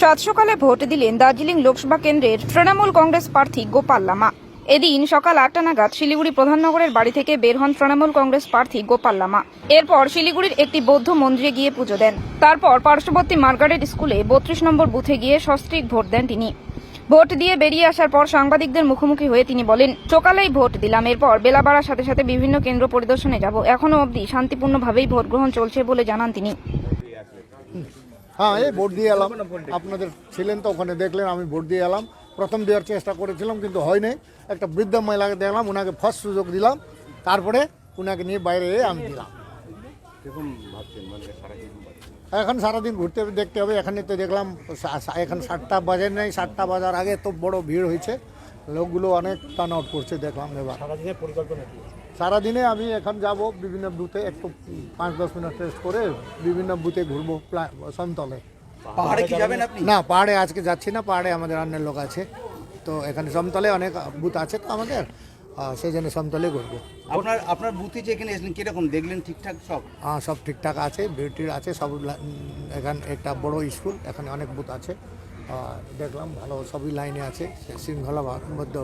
সাত সকালে ভোট দিলেন দার্জিলিং লোকসভা কেন্দ্রের তৃণমূল কংগ্রেস প্রার্থী গোপাল লামা। এদিন সকাল আটটা নাগাদ শিলিগুড়ি প্রধাননগরের বাড়ি থেকে বের হন তৃণমূল কংগ্রেস প্রার্থী গোপাল লামা। এরপর শিলিগুড়ির একটি বৌদ্ধ মন্দিরে গিয়ে পুজো দেন। তারপর পার্শ্ববর্তী মার্গারেট স্কুলে বত্রিশ নম্বর বুথে গিয়ে সস্ত্রীক ভোট দেন তিনি। ভোট দিয়ে বেরিয়ে আসার পর সাংবাদিকদের মুখোমুখি হয়ে তিনি বলেন সকালেই ভোট দিলাম। এরপর বেলা বাড়ার সাথে সাথে বিভিন্ন কেন্দ্র পরিদর্শনে যাব। এখনও অবধি শান্তিপূর্ণভাবেই ভোট গ্রহণ চলছে বলে জানান তিনি। হ্যাঁ এই ভোট দিয়ে এলাম। আপনাদের ছিলেন তো ওখানে দেখলেন আমি ভোট দিয়ে এলাম। প্রথম দেওয়ার চেষ্টা করেছিলাম কিন্তু হয়নি একটা বৃদ্ধ মহিলাকে দেখলাম ওনাকে ফার্স্ট সুযোগ দিলাম তারপরে ওনাকে নিয়ে বাইরে আমি দিলাম। এখন সারাদিন ঘুরতে হবে দেখতে হবে এখানে তো দেখলাম এখন সাতটা বাজে নেই সাতটা বাজার আগে তো বড় ভিড় হয়েছে। লোকগুলো অনেক টান আউট করছে দেখলাম এবার। সারাদিনে আমি এখন যাব বিভিন্ন বুথে একটু পাঁচ দশ মিনিট টেস্ট করে বিভিন্ন বুথে ঘুরবো সমতলে। পাহাড়ে কি যাবেন আপনি? না পাহাড়ে আজকে যাচ্ছি না পাহাড়ে আমাদের অন্য লোক আছে। তো এখানে সমতলে অনেক বুথ আছে তো আমাদের সেই জন্য সমতলে ঘুরবো। আপনার আপনার বুথে যে এখানে এসেছেন কীরকম? দেখলেন ঠিকঠাক সব? হ্যাঁ সব ঠিকঠাক আছে বিউটির আছে সব এখানে একটা বড় স্কুল এখানে অনেক বুথ আছে। দেখলাম ভালো সবই লাইনে আছে শৃঙ্খলা মধ্যে